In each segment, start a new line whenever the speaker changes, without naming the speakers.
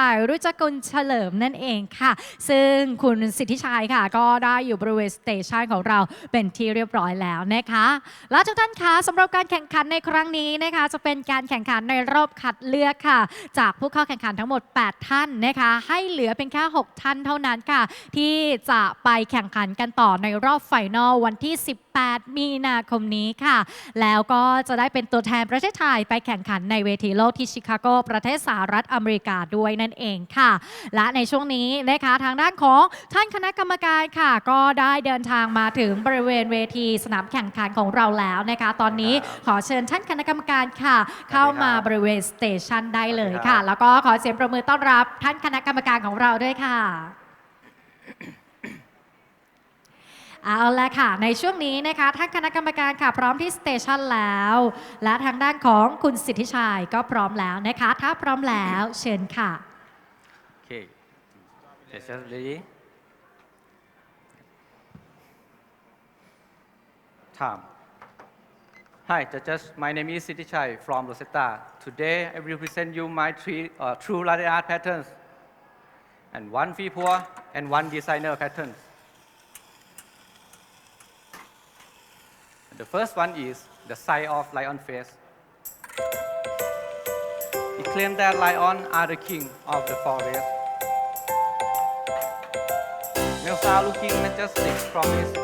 ค่ะรุจกุลเฉลิมนั่นเองค่ะ ซึ่งคุณสิทธิชัยค่ะ ก็ได้อยู่บริเวณสเตชันของเราเป็นที่เรียบร้อยแล้วนะคะ และทุกท่านคะสำหรับการแข่งขันในครั้งนี้นะคะ จะเป็นการแข่งขันในรอบคัดเลือกค่ะ จากผู้เข้าแข่งขันทั้งหมด 8 ท่านนะคะ ให้เหลือเป็นแค่6ท่านเท่านั้นค่ะ ที่จะไปแข่งขันกันต่อในรอบไฟนอลวันที่ 18 มีนาคมนี้ค่ะ แล้วก็จะได้เป็นตัวแทนประเทศไทยไปแข่งขันในเวทีโลกที่ชิคาโกประเทศสหรัฐอเมริกาด้วยนั่นเองค่ะ และในช่วงนี้นะคะทางด้านของท่านคณะกรรมการค่ะ ก็ได้เดินทางมาถึงบริเวณเวทีสนามแข่งขันของเราแล้วนะคะ ตอนนี้ขอเชิญท่านคณะกรรมการค่ะ เข้ามาบริเวณสเตชันได้เลยค่ะ แล้วก็ขอเสียงประมือต้อนรับท่านคณะกรรมการของเราด้วยค่ะเอาละค่ะ ในช่วงนี้นะคะท่านคณะกรรมการค่ะ พร้อมที่สเตชันแล้ว และทางด้านของคุณสิทธิชัยก็พร้อมแล้วนะคะ ถ้าพร้อมแล้วเชิญค่ะ
Okay. Just ready. Time. Hi, judges. My name is Siti Chai from Rosetta. Today, I will present you my three uh, true latte art patterns, and one free pour and one designer pattern. The first one is the sign of lion face. It claims that lions are the king of the forest. Now start looking at just six from its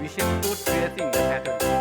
we should put tracing the pattern.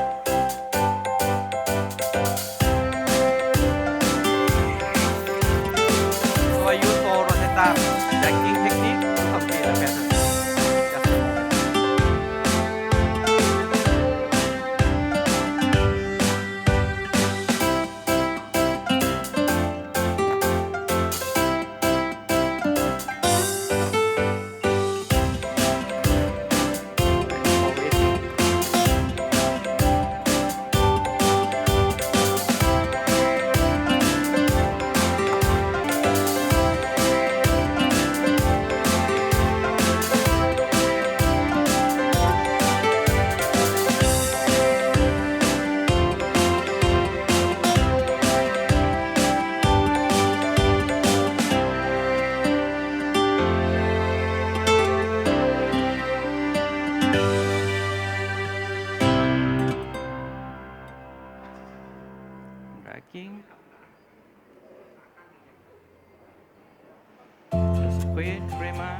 quit Prima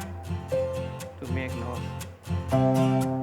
to make noise.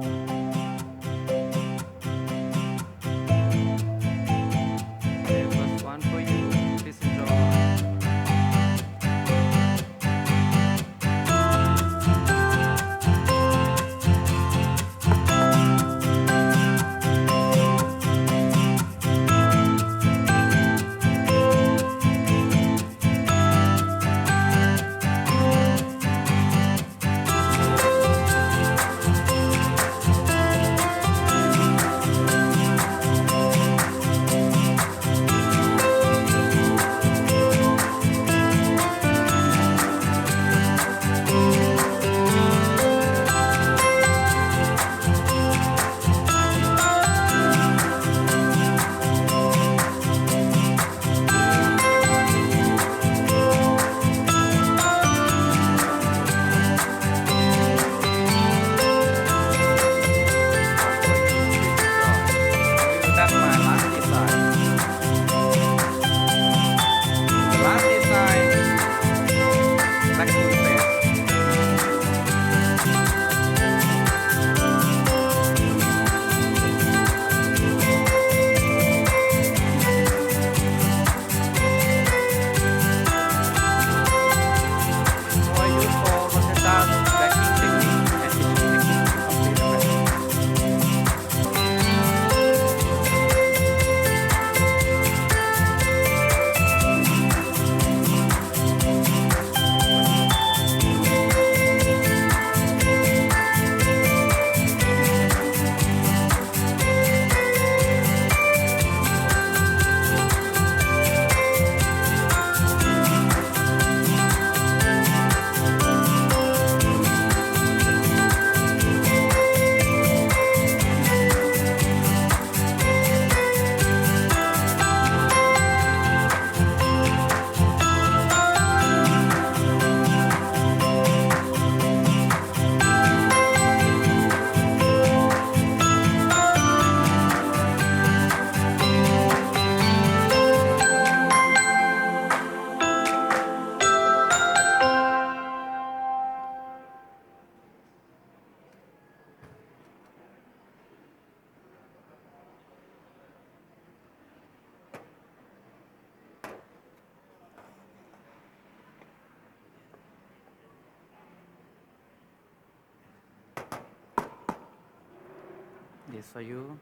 les ayudo.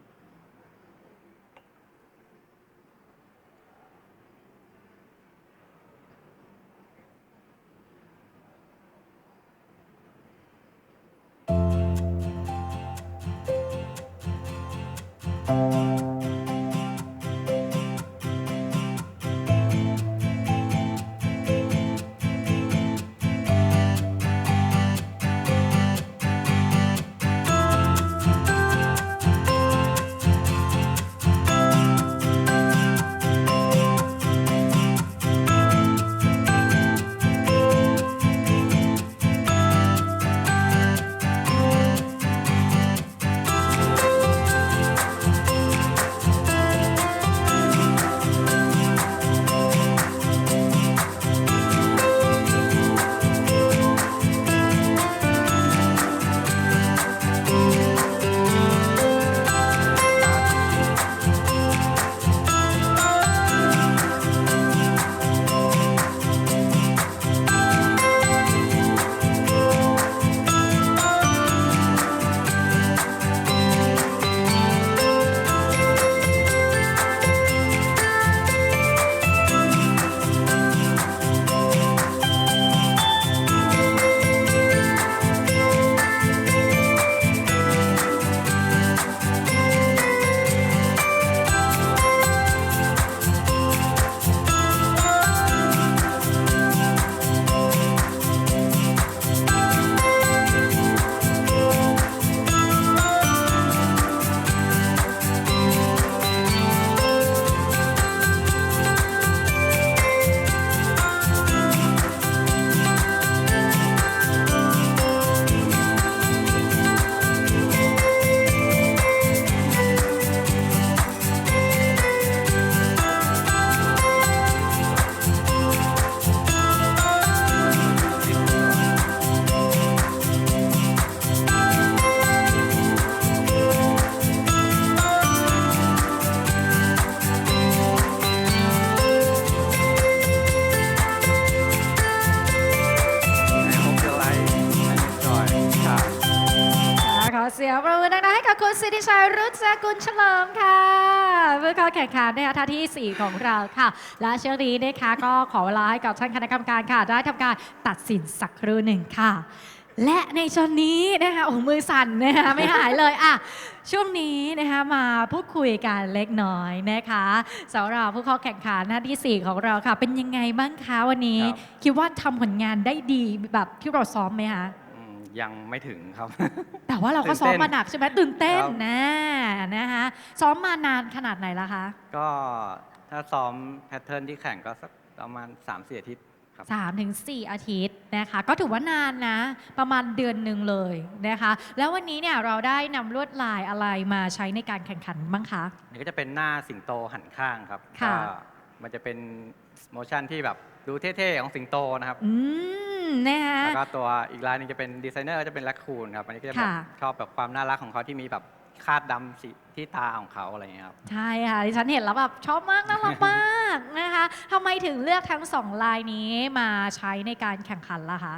You.
สิทธิชัยรุจกุลเฉลิมค่ะเพื่อเข้าแข่งขันนะคะท่าที4ของเราค่ะ และเชื่อนี้นะคะก็ขอเวลาให้กับท่านคณะกรรมการค่ะ ได้ทำการตัดสินสักครู่หนึ่งค่ะ และในช่วงนี้นะคะโอ้มือสั่นนะคะไม่หายเลยอะช่วงนี้นะคะมาพูดคุยกันเล็กน้อยนะคะสำหรับผู้เข้าแข่งขันหน้าที่ 4 ของเราค่ะ เป็นยังไงบ้างคะวันนี้
ครับ
คิดว่าทำผลงานได้ดีแบบที่เราซ้อมไหมคะ
อืม ยังไม่ถึงครับ
แต่ว่าเราก็
ตื่น
ซ้อม
เต้น
มาหนักใช่ไหมตื่นเต้น
ครับ
นะนะคะซ้อมมานานขนาดไหนละคะ
ก็ถ้าซ้อมแพทเทิร์นที่แข่งก็สักประมาณ3 4อาทิตย์ครับ
3ถึง4อาทิตย์นะคะ ก็ถือว่านานนะ ประมาณเดือนหนึ่งเลยนะคะ แล้ววันนี้เนี่ยเราได้นำลวดลายอะไรมาใช้ในการแข่งขันบ้างคะ
นี่ก็จะเป็นหน้าสิงโตหันข้างครับ
ค่ะ
ก็มันจะเป็น โมชั่นที่แบบดูเท่ๆของสิงโตนะครับ
อืมนะคะ
แล้วก็ตัวอีกลายหนึงจะเป็นดีไซเนอร์ก็จะเป็นแรคคูนครับอันนี้ก็จะแบบ
ค่ะ
ชอบแบบความน่ารักของเขาที่มีแบบคาดดำสีที่ตาของเขาอะไรอย่างเงี้ยครับ
ใช่ค่ะดิฉันเห็นแล้วแบบชอบมากน่ารักมากนะคะทำไมถึงเลือกทั้งสองลายนี้มาใช้ในการแข่งขันล่ะคะ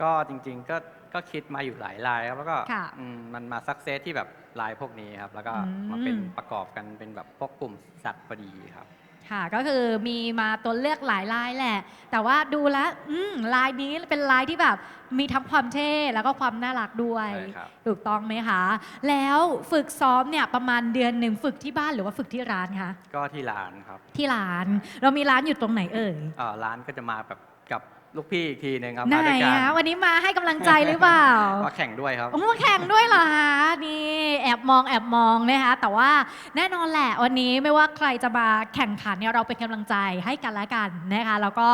ก็จริงๆก็ก็คิดมาอยู่หลายลายครับแล้วก็
ค่ะ
อืมมันมาซักเซสที่แบบลายพวกนี้ครับ แล้วก็
อืม
มาเป็นประกอบกันเป็นแบบพวกกลุ่มสัตว์พอดีครับ
ค่ะก็คือมีมาตัวเลือกหลายลายแหละ แต่ว่าดูแล้วอืมลายนี้เป็นลายที่แบบมีทั้งความเท่แล้วก็ความน่ารักด้วย
ใช่ครับ
ถูกต้องไหมคะ แล้วฝึกซ้อมเนี่ยประมาณเดือนหนึ่งฝึกที่บ้านหรือว่าฝึกที่ร้านคะ
ก็ที่ร้านครับ
ที่ร้านเรามีร้านอยู่ตรงไหนเอ่ย
เอ่อร้านก็จะมาแบบกับ ลูกพี่อีกทีหนึ่งครับ
ไหน
มาด้วยกัน
คะวันนี้มาให้กำลังใจหรือเปล่า
มาแข่งด้วยครับ
โอ้มาแข่งด้วยเหรอคะนี่แอบมองแอบมองนะคะแต่ว่าแน่นอนแหละวันนี้ไม่ว่าใครจะมาแข่งขันเนี่ยเราเป็นกำลังใจให้กันและกันนะคะแล้วก็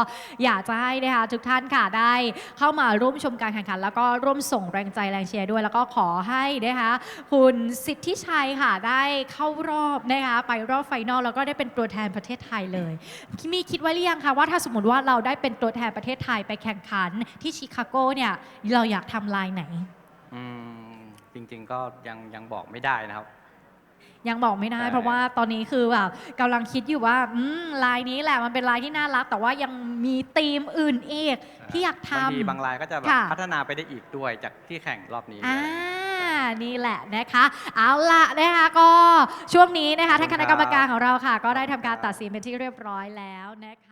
อยากจะให้นะคะทุกท่านค่ะได้เข้ามาร่วมชมการแข่งขัน แล้วก็ร่วมส่งแรงใจแรงเชียร์ด้วย แล้วก็ขอให้นะคะคุณสิทธิชัยค่ะได้เข้ารอบนะคะไปรอบไฟนอลแล้วก็ได้เป็นตัวแทนประเทศไทยเลย มีคิดไว้หรือยังคะว่าถ้าสมมติว่าเราได้เป็นตัวแทนประเทศไทยไปแข่งขันที่ชิคาโกเนี่ยเราอยากทำลายไหน
อืมจริงๆก็ยังยังบอกไม่ได้นะครับ
ยังบอกไม่ได้
ใช่
เพราะว่าตอนนี้คือแบบกำลังคิดอยู่ว่าอืมลายนี้แหละมันเป็นลายที่น่ารัก แต่ว่ายังมีธีมอื่นอีกที่อยากท
บางทีบางำรายก็จะแบบ
ค่ะ
พัฒนาไปได้อีกด้วยจากที่แข่งรอบนี้
อ่านี่แหละนะคะ เอาละนะคะก็ช่วงนี้นะคะท่านคณะกรรมการของเราค่ะ ก็ได้ทำการตัดสินเป็นที่เรียบร้อยแล้วนะคะ